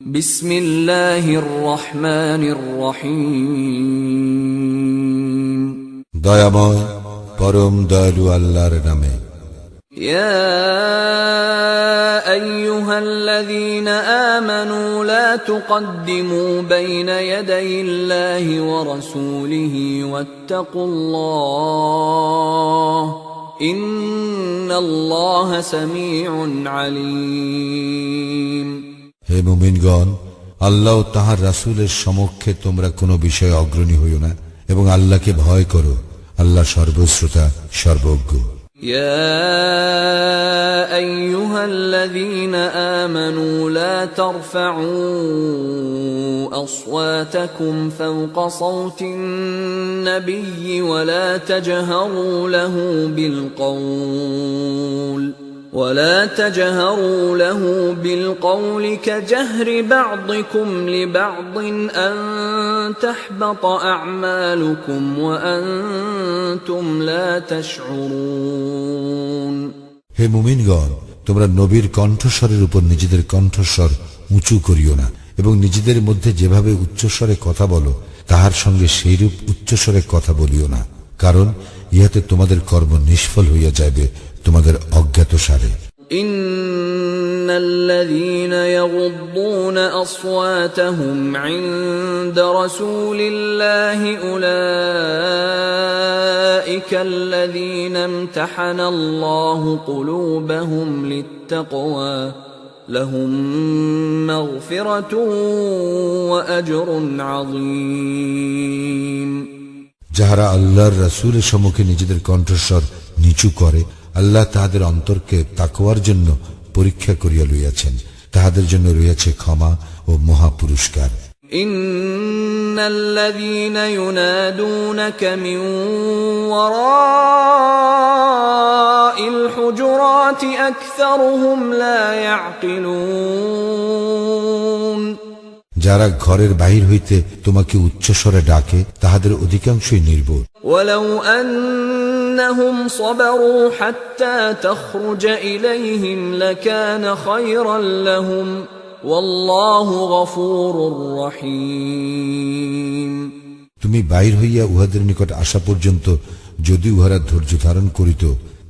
بسم الله الرحمن الرحيم দয়াময় পরম দয়ালু আল্লাহর নামে يا ايها الذين امنوا لا تقدموا بين يدي الله ورسوله واتقوا الله ان الله سميع عليم হে মুমিনগণ আল্লাহ ও তাহার রাসূলের সমক্ষে তোমরা কোনো বিষয়ে অগ্রণী হইও না এবং আল্লাহকে ভয় করো আল্লাহ সর্বশ্রোতা সর্বজ্ঞ يا ايها الذين امنوا لا ترفعوا اصواتكم فوق صوت النبي ولا تجهروا له بالقول ولا تجهروا له بالقول كجهر بعضكم لبعض ان تحبط اعمالكم وانتم لا تشعرون হে মুমিনগণ তোমরা নবীর কণ্ঠস্বরের উপর নিজেদের কণ্ঠস্বর উঁচু করিও না এবং নিজেদের মধ্যে যেভাবে উচ্চস্বরে কথা বলো তাহার সঙ্গে সেইরূপ উচ্চস্বরে কথা বলিও না কারণ ইহাতে তোমাদের কর্ম নিষ্ফল হইয়া যাইবে তোমাদের অজ্ঞাত সারে ان الذين يغضون اصواتهم عند رسول الله اولئك الذين امتحن الله قلوبهم للتقوى لهم مغفره واجر عظيم যাহারা আল্লাহর রাসূলের সম্মুখে নিজেদের কণ্ঠস্বর নিচু করে আল্লাহ তাহাদের অন্তরকে তাকওয়ার জন্য পরীক্ষা করিয়া লইয়াছেন তাহাদের জন্য রইয়াছে ক্ষমা ও মহা পুরস্কার ان الذين ينادونك من وراء الحجرات اكثرهم لا يعقلون যারা ঘরের বাহির হইতে তোমাকে উচ্চস্বরে ডাকে তাহাদের অধিকাংশই নির্বোধ ولو انهم صبروا حتى تخرج اليهم لكان خيرا لهم والله غفور رحيم তুমি বাহির হইয়া উহাদের নিকট আসা পর্যন্ত যদি উহারা ধৈর্য ধারণ করিত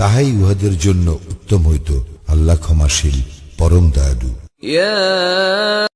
তাহাই উহাদের জন্য উত্তম হইত আল্লাহ ক্ষমাশীল পরম দয়ালু يا